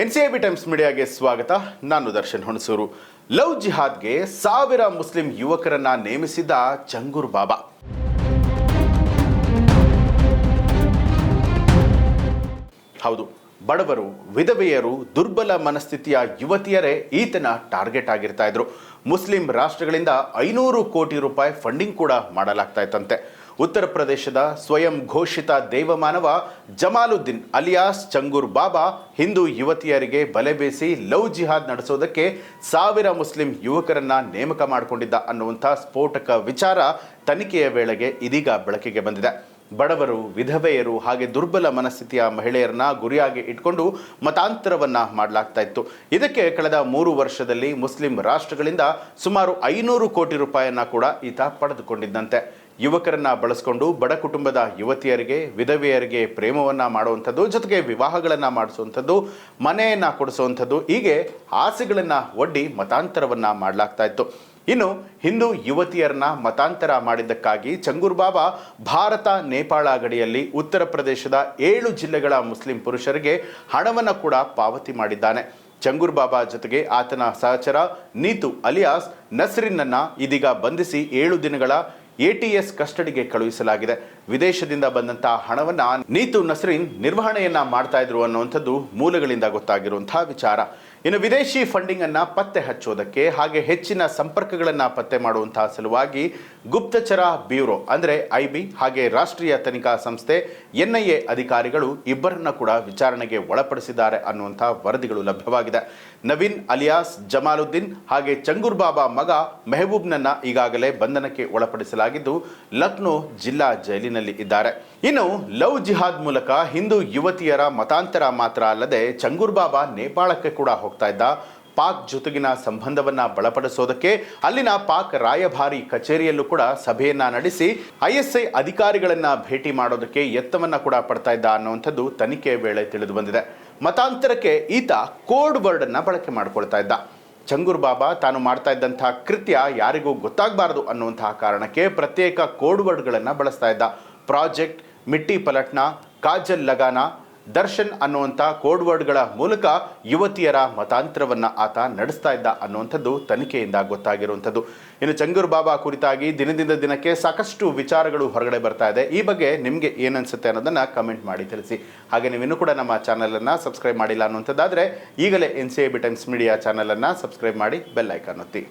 N C I B Times ಮೀಡಿಯಾಗೆ ಸ್ವಾಗತ. ನಾನು Darshan Hunsur. Love ಜಿಹಾದ್ಗೆ ಸಾವಿರ ಮುಸ್ಲಿಂ ಯುವಕರನ್ನ ನೇಮಿಸಿದ ಚಂಗೂರ್ ಬಾಬಾ. ಹೌದು, ಬಡವರು, ವಿಧವೆಯರು, ದುರ್ಬಲ ಮನಸ್ಥಿತಿಯ ಯುವತಿಯರೇ ಈತನ ಟಾರ್ಗೆಟ್ ಆಗಿರ್ತಾ ಇದ್ರು. ಮುಸ್ಲಿಂ ರಾಷ್ಟ್ರಗಳಿಂದ ಐನೂರು ಕೋಟಿ ರೂಪಾಯಿ ಫಂಡಿಂಗ್ ಕೂಡ ಮಾಡಲಾಗ್ತಾ ಇತ್ತಂತೆ. ಉತ್ತರ ಪ್ರದೇಶದ ಸ್ವಯಂ ಘೋಷಿತ ದೇವಮಾನವ ಜಮಾಲುದ್ದೀನ್ ಅಲಿಯಾಸ್ ಚಂಗೂರ್ ಬಾಬಾ ಹಿಂದೂ ಯುವತಿಯರಿಗೆ ಬಲೆ ಬೀಸಿ ಲವ್ ಜಿಹಾದ್ ನಡೆಸೋದಕ್ಕೆ ಸಾವಿರ ಮುಸ್ಲಿಂ ಯುವಕರನ್ನ ನೇಮಕ ಮಾಡಿಕೊಂಡಿದ್ದ ಅನ್ನುವಂಥ ಸ್ಫೋಟಕ ವಿಚಾರ ತನಿಖೆಯ ವೇಳೆಗೆ ಇದೀಗ ಬೆಳಕಿಗೆ ಬಂದಿದೆ. ಬಡವರು, ವಿಧವೆಯರು ಹಾಗೆ ದುರ್ಬಲ ಮನಸ್ಥಿತಿಯ ಮಹಿಳೆಯರನ್ನ ಗುರಿಯಾಗಿ ಇಟ್ಕೊಂಡು ಮತಾಂತರವನ್ನ ಮಾಡಲಾಗ್ತಾ ಇತ್ತು. ಇದಕ್ಕೆ ಕಳೆದ ಮೂರು ವರ್ಷದಲ್ಲಿ ಮುಸ್ಲಿಂ ರಾಷ್ಟ್ರಗಳಿಂದ ಸುಮಾರು ಐನೂರು ಕೋಟಿ ರೂಪಾಯಿಯನ್ನ ಕೂಡ ಈತ ಪಡೆದುಕೊಂಡಿದ್ದಂತೆ. ಯುವಕರನ್ನ ಬಳಸ್ಕೊಂಡು ಬಡ ಕುಟುಂಬದ ಯುವತಿಯರಿಗೆ, ವಿಧವೆಯರಿಗೆ ಪ್ರೇಮವನ್ನ ಮಾಡುವಂಥದ್ದು, ಜೊತೆಗೆ ವಿವಾಹಗಳನ್ನ ಮಾಡಿಸುವಂಥದ್ದು, ಮನೆಯನ್ನ ಕೊಡಿಸುವಂಥದ್ದು, ಹೀಗೆ ಆಸೆಗಳನ್ನ ಒಡ್ಡಿ ಮತಾಂತರವನ್ನ ಮಾಡಲಾಗ್ತಾ ಇತ್ತು. ಇನ್ನು ಹಿಂದೂ ಯುವತಿಯರನ್ನ ಮತಾಂತರ ಮಾಡಿದ್ದಕ್ಕಾಗಿ ಚಂಗೂರ್ ಬಾಬಾ ಭಾರತ ನೇಪಾಳ ಗಡಿಯಲ್ಲಿ ಉತ್ತರ ಪ್ರದೇಶದ ಏಳು ಜಿಲ್ಲೆಗಳ ಮುಸ್ಲಿಂ ಪುರುಷರಿಗೆ ಹಣವನ್ನು ಕೂಡ ಪಾವತಿ ಮಾಡಿದ್ದಾನೆ. ಚಂಗೂರ್ ಬಾಬಾ ಜೊತೆಗೆ ಆತನ ಸಹಚರ ನೀತು ಅಲಿಯಾಸ್ ನಸ್ರಿನ್ನನ್ನ ಇದೀಗ ಬಂಧಿಸಿ ಏಳು ದಿನಗಳ ಎಟಿಎಸ್ ಕಸ್ಟಡಿಗೆ ಕಳುಹಿಸಲಾಗಿದೆ. ವಿದೇಶದಿಂದ ಬಂದಂತಹ ಹಣವನ್ನ ನೀತು ನಸ್ರಿನ್ ನಿರ್ವಹಣೆಯನ್ನ ಮಾಡ್ತಾ ಇದ್ರು ಅನ್ನುವಂಥದ್ದು ಮೂಲಗಳಿಂದ ಗೊತ್ತಾಗಿರುವಂತಹ ವಿಚಾರ. ಇನ್ನು ವಿದೇಶಿ ಫಂಡಿಂಗ್ ಅನ್ನ ಪತ್ತೆ ಹಚ್ಚೋದಕ್ಕೆ ಹಾಗೆ ಹೆಚ್ಚಿನ ಸಂಪರ್ಕಗಳನ್ನ ಪತ್ತೆ ಮಾಡುವಂತಹ ಸಲುವಾಗಿ ಗುಪ್ತಚರ ಬ್ಯೂರೋ ಅಂದ್ರೆ ಐಬಿ ಹಾಗೆ ರಾಷ್ಟ್ರೀಯ ತನಿಖಾ ಸಂಸ್ಥೆ ಎನ್ಐಎ ಅಧಿಕಾರಿಗಳು ಇಬ್ಬರನ್ನ ಕೂಡ ವಿಚಾರಣೆಗೆ ಒಳಪಡಿಸಿದ್ದಾರೆ ಅನ್ನುವಂತಹ ವರದಿಗಳು ಲಭ್ಯವಾಗಿದೆ. ನವೀನ್ ಅಲಿಯಾಸ್ ಜಮಾಲುದ್ದೀನ್ ಹಾಗೆ ಚಂಗೂರ್ ಬಾಬಾ ಮಗ ಮೆಹಬೂಬ್ನನ್ನ ಈಗಾಗಲೇ ಬಂಧನಕ್ಕೆ ಒಳಪಡಿಸಲಾಗಿದ್ದು ಲಕ್ನೋ ಜಿಲ್ಲಾ ಜೈಲಿನಲ್ಲಿ ಇದ್ದಾರೆ. ಇನ್ನು ಲವ್ ಜಿಹಾದ್ ಮೂಲಕ ಹಿಂದೂ ಯುವತಿಯರ ಮತಾಂತರ ಮಾತ್ರ ಅಲ್ಲದೆ ಚಂಗೂರ್ ಬಾಬಾ ನೇಪಾಳಕ್ಕೆ ಕೂಡ ಹೋಗ್ತಾ ಇದ್ದ. ಪಾಕ್ ಜೊತೆಗಿನ ಸಂಬಂಧವನ್ನ ಬಲಪಡಿಸೋದಕ್ಕೆ ಅಲ್ಲಿನ ಪಾಕ್ ರಾಯಭಾರಿ ಕಚೇರಿಯಲ್ಲೂ ಕೂಡ ಸಭೆಯನ್ನ ನಡೆಸಿ ಐಎಸ್ಐ ಅಧಿಕಾರಿಗಳನ್ನ ಭೇಟಿ ಮಾಡೋದಕ್ಕೆ ಎತ್ತವನ್ನ ಕೂಡ ಪಡ್ತಾ ಇದ್ದ ಅನ್ನುವಂಥದ್ದು ತನಿಖೆಯ ವೇಳೆ ತಿಳಿದು ಬಂದಿದೆ. ಮತಾಂತರಕ್ಕೆ ಈತ ಕೋಡ್ ವರ್ಡ್ ಅನ್ನ ಬಳಕೆ ಮಾಡ್ಕೊಳ್ತಾ ಇದ್ದ. ಚಂಗೂರ್ ಬಾಬಾ ತಾನು ಮಾಡ್ತಾ ಇದ್ದಂತಹ ಕೃತ್ಯ ಯಾರಿಗೂ ಗೊತ್ತಾಗಬಾರದು ಅನ್ನುವಂತಹ ಕಾರಣಕ್ಕೆ ಪ್ರತ್ಯೇಕ ಕೋಡ್ ವರ್ಡ್ಗಳನ್ನು ಬಳಸ್ತಾ ಇದ್ದ. ಪ್ರಾಜೆಕ್ಟ್ ಮಿಟ್ಟಿ ಪಲಟ್ನ, ಕಾಜಲ್ ಲಗಾನ, ದರ್ಶನ್ ಅನ್ನುವಂಥ ಕೋಡ್ ವರ್ಡ್ಗಳ ಮೂಲಕ ಯುವತಿಯರ ಮತಾಂತರವನ್ನು ಆತ ನಡೆಸ್ತಾ ಇದ್ದ ಅನ್ನುವಂಥದ್ದು ತನಿಖೆಯಿಂದ ಗೊತ್ತಾಗಿರುವಂಥದ್ದು. ಇನ್ನು ಚಂಗೂರು ಬಾಬಾ ಕುರಿತಾಗಿ ದಿನದಿಂದ ದಿನಕ್ಕೆ ಸಾಕಷ್ಟು ವಿಚಾರಗಳು ಹೊರಗಡೆ ಬರ್ತಾ ಇದೆ. ಈ ಬಗ್ಗೆ ನಿಮಗೆ ಏನನ್ಸುತ್ತೆ ಅನ್ನೋದನ್ನು ಕಮೆಂಟ್ ಮಾಡಿ ತಿಳಿಸಿ. ಹಾಗೆ ನೀವಿನ್ನೂ ಕೂಡ ನಮ್ಮ ಚಾನಲನ್ನು ಸಬ್ಸ್ಕ್ರೈಬ್ ಮಾಡಿಲ್ಲ ಅನ್ನುವಂಥದ್ದಾದರೆ ಈಗಲೇ N C A B Times media ಚಾನಲನ್ನು ಸಬ್ಸ್ಕ್ರೈಬ್ ಮಾಡಿ ಬೆಲ್ಲೈಕನ್ ಒತ್ತಿ.